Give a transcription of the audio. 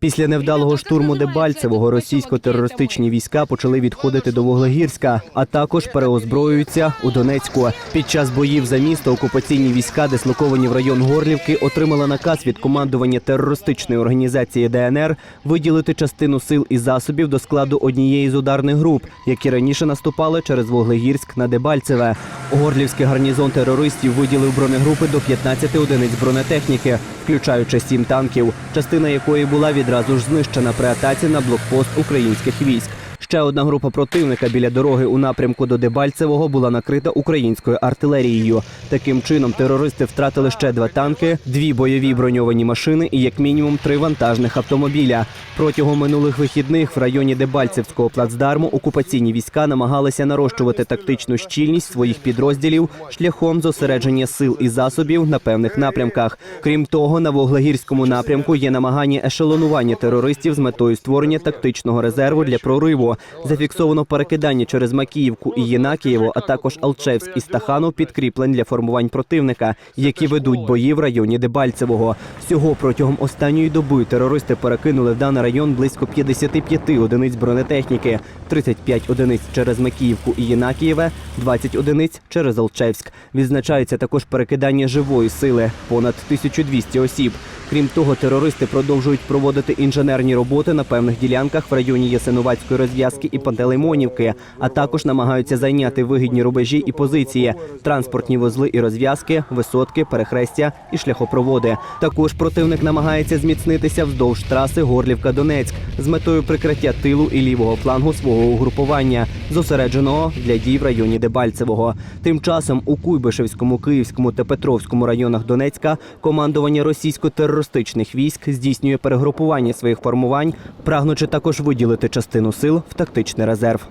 Після невдалого штурму Дебальцевого російсько-терористичні війська почали відходити до Вуглегірська, а також переозброюються у Донецьку. Під час боїв за місто окупаційні війська, дислоковані в район Горлівки, отримали наказ від командування терористичної організації ДНР виділити частину сил і засобів до складу однієї з ударних груп, які раніше наступали через Вуглегірськ на Дебальцеве. Горлівський гарнізон терористів виділив бронегрупи до 15 одиниць бронетехніки, включаючи сім танків, частина якої була відразу ж знищена при атаці на блокпост українських військ. Ще одна група противника біля дороги у напрямку до Дебальцевого була накрита українською артилерією. Таким чином терористи втратили ще два танки, дві бойові броньовані машини і як мінімум три вантажних автомобіля. Протягом минулих вихідних в районі Дебальцевського плацдарму окупаційні війська намагалися нарощувати тактичну щільність своїх підрозділів шляхом зосередження сил і засобів на певних напрямках. Крім того, на Вуглегірському напрямку є намагання ешелонування терористів з метою створення тактичного резерву для прориву. Зафіксовано перекидання через Макіївку і Єнакієво, а також Алчевськ і Стаханов підкріплень для формувань противника, які ведуть бої в районі Дебальцевого. Всього протягом останньої доби терористи перекинули в даний район близько 55 одиниць бронетехніки, 35 одиниць через Макіївку і Єнакієве, 20 одиниць через Алчевськ. Відзначається також перекидання живої сили понад 1200 осіб. Крім того, терористи продовжують проводити інженерні роботи на певних ділянках в районі Ясинуватської розв'язки і Пантелеймонівки, а також намагаються зайняти вигідні рубежі і позиції, транспортні вузли і розв'язки, висотки, перехрестя і шляхопроводи. Також противник намагається зміцнитися вздовж траси Горлівка-Донецьк з метою прикриття тилу і лівого флангу свого угрупування, зосередженого для дій в районі Дебальцевого. Тим часом у Куйбишевському, Київському та Петровському районах Донецька командування російсько-терористичних військ здійснює перегрупування своїх формувань, прагнучи також виділити частину сил в тактичний резерв.